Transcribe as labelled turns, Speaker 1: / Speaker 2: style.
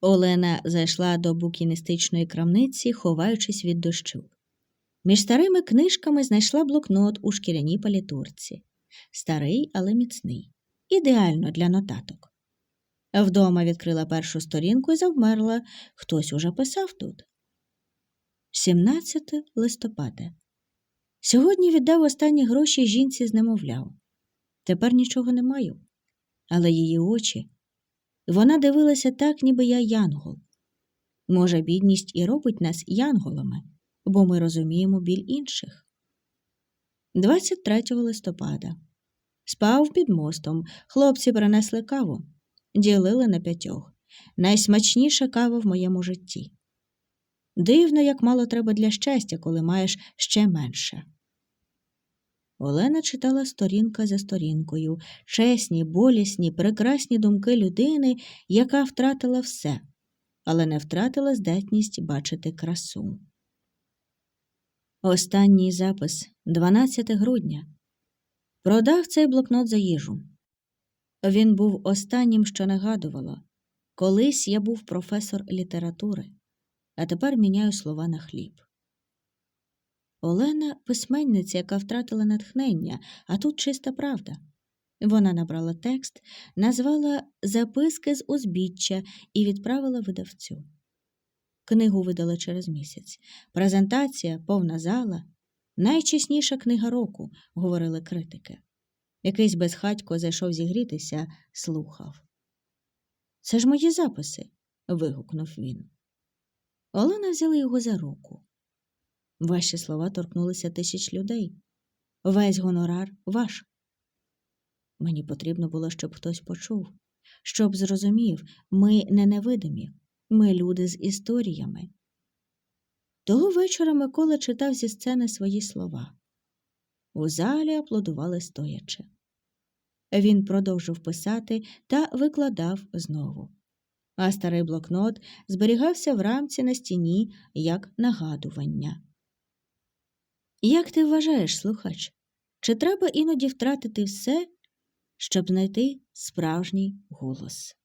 Speaker 1: Олена зайшла до букіністичної крамниці, ховаючись від дощу. Між старими книжками знайшла блокнот у шкіряній палітурці. Старий, але міцний. Ідеально для нотаток. Вдома відкрила першу сторінку і завмерла. Хтось уже писав тут. 17 листопада. Сьогодні віддав останні гроші жінці з немовляв. Тепер нічого не маю. Але її очі. Вона дивилася так, ніби я янгол. Може, бідність і робить нас янголами, бо ми розуміємо біль інших. 23 листопада. Спав під мостом. Хлопці принесли каву. Ділили на п'ятьох. Найсмачніша кава в моєму житті. Дивно, як мало треба для щастя, коли маєш ще менше. Олена читала сторінка за сторінкою, чесні, болісні, прекрасні думки людини, яка втратила все, але не втратила здатність бачити красу. Останній запис 12 грудня. Продав цей блокнот за їжу. Він був останнім, що нагадувало. Колись я був професор літератури, а тепер міняю слова на хліб. Олена письменниця, яка втратила натхнення, а тут чиста правда. Вона набрала текст, назвала Записки з узбіччя і відправила видавцю. Книгу видали через місяць. Презентація, повна зала. Найчесніша книга року, говорили критики. Якийсь безхатько зайшов зігрітися, слухав. Це ж мої записи. вигукнув він. Олена взяла його за руку. Ваші слова торкнулися тисяч людей. Весь гонорар ваш. Мені потрібно було, щоб хтось почув, щоб зрозумів, ми не невидимі, ми люди з історіями. Того вечора Микола читав зі сцени свої слова. У залі аплодували стоячи. Він продовжив писати та викладав знову. А старий блокнот зберігався в рамці на стіні як нагадування. Як ти вважаєш, слухач, чи треба іноді втратити все, щоб знайти справжній голос?